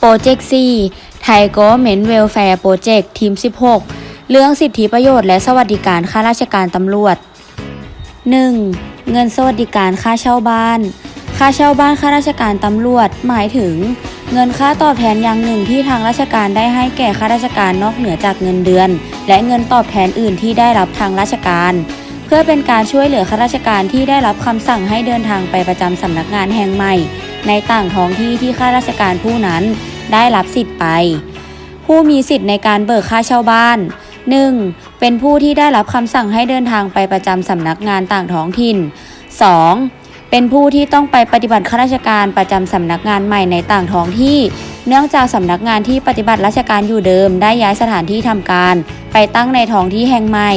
โปรเจกต์ 4 ไทย Government Welfare Project ทีม 16 เรื่องสิทธิประโยชน์และสวัสดิการข้าราชการตำรวจ 1. เงินสวัสดิการค่าเช่าบ้าน ค่าเช่าบ้านข้าราชการตำรวจ หมายถึง เงินค่าตอบแทนอย่างหนึ่งที่ทางราชการได้ให้แก่ข้าราชการนอกเหนือจากเงินเดือน และเงินตอบแทนอื่นที่ได้รับทางราชการ เพื่อเป็นการช่วยเหลือข้าราชการที่ได้รับคำสั่งให้เดินทางไปประจำสำนักงานแห่งใหม่ ในต่างท้องที่ที่ข้าราชการผู้นั้น ได้รับสิทธิ์ไป ผู้มีสิทธิ์ในการเบิกค่าเช่าบ้าน 1. เป็นผู้ที่ได้รับคำสั่งให้เดินทางไปประจำสำนักงานต่างท้องถิ่น 2. เป็นผู้ที่ต้องไปปฏิบัติข้าราชการประจำสำนักงานใหม่ในต่างท้องที่ เนื่องจากสำนักงานที่ปฏิบัติราชการอยู่เดิม ได้ย้ายสถานที่ทำการ ไปตั้งในท้องที่แห่งใหม่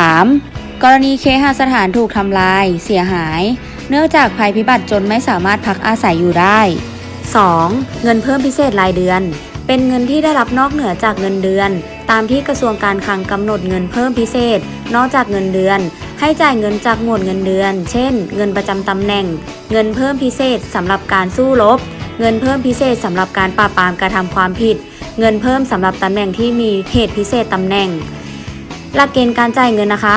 3. กรณีเคหสถานถูกทำลาย เสียหาย เนื่องจากภัยพิบัติจนไม่สามารถพักอาศัยอยู่ได้ 2. เงินเพิ่มพิเศษรายเดือน เป็นเงินที่ได้รับนอกเหนือจากเงินเดือน ตามที่กระทรวงการคลังกำหนดเงินเพิ่มพิเศษ นอกจากเงินเดือน ให้จ่ายเงินจากหมวดเงินเดือน เช่น เงินประจำตำแหน่ง เงินเพิ่มพิเศษสำหรับการสู้รบ เงินเพิ่มพิเศษสำหรับการปราบปรามการทำความผิด เงินเพิ่มสำหรับตำแหน่งที่มีเหตุพิเศษตำแหน่ง หลักเกณฑ์การจ่ายเงินนะคะ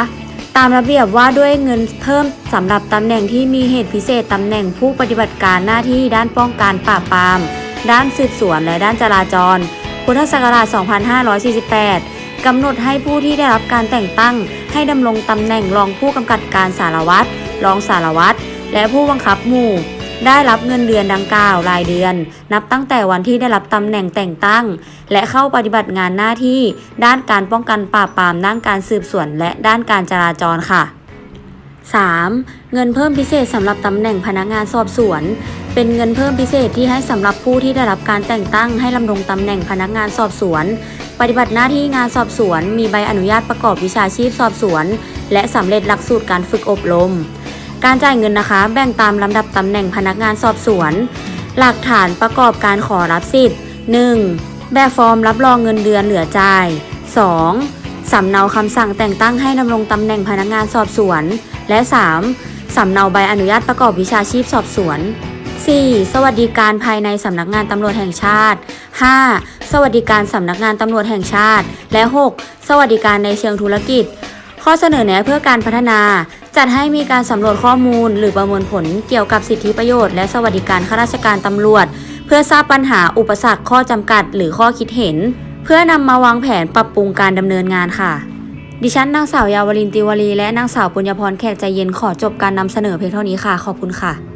ตามระเบียบว่าด้วยเงินเพิ่มสำหรับตำแหน่งที่มีเหตุพิเศษตำแหน่งผู้ปฏิบัติการหน้าที่ด้านป้องกันปราบปราม ด้านสืบสวนและด้านจราจร พุทธศักราช 2548 กำหนดให้ผู้ที่ได้รับการแต่งตั้ง ให้ดำรงตำแหน่งรองผู้กำกับการสารวัตร รองสารวัตร และผู้บังคับหมู่ ได้รับเงินเดือนดังกล่าวรายเดือน นับตั้งแต่วันที่ได้รับตำแหน่งแต่งตั้ง และเข้าปฏิบัติงานหน้าที่ ด้านการป้องกันปราบปรามด้านการสืบสวน และด้านการจราจรค่ะ 3. เงินเพิ่มพิเศษสำหรับตำแหน่งพนักงานสอบสวน เป็นเงินเพิ่มพิเศษที่ให้สำหรับผู้ที่ได้รับการแต่งตั้งให้ดำรงตำแหน่งพนักงานสอบสวน ปฏิบัติหน้าที่งานสอบสวน มีใบอนุญาตประกอบวิชาชีพสอบสวน และสำเร็จหลักสูตรการฝึกอบรม การจ่ายเงินนะคะ แบ่งตามลำดับตำแหน่งพนักงานสอบสวน หลักฐานประกอบการขอรับสิทธิ์ 1. แบบฟอร์มรับรองเงินเดือนเหลือจ่าย 2. สำเนาคำสั่งแต่งตั้งให้ดำรงตำแหน่งพนักงานสอบสวน และ 3. สำเนาใบอนุญาตประกอบวิชาชีพสอบสวน 4. สวัสดิการภายในสำนักงานตำรวจแห่งชาติ 5. สวัสดิการสำนักงานตำรวจแห่งชาติ และ 6. สวัสดิการในเชิงธุรกิจ ข้อเสนอแนะเพื่อการพัฒนา จัดให้มีการสำรวจข้อมูล หรือประเมินผลเกี่ยวกับสิทธิประโยชน์และสวัสดิการข้าราชการตำรวจ เพื่อทราบปัญหาอุปสรรคข้อจำกัด หรือข้อคิดเห็น เพื่อนำมาวางแผนปรับปรุงการดำเนินงานค่ะ ดิฉันนางสาวยาวรินติวารีและนางสาวปุญญพรแขกใจเย็นขอจบการนำเสนอเพียงเท่านี้ค่ะ ขอบคุณค่ะ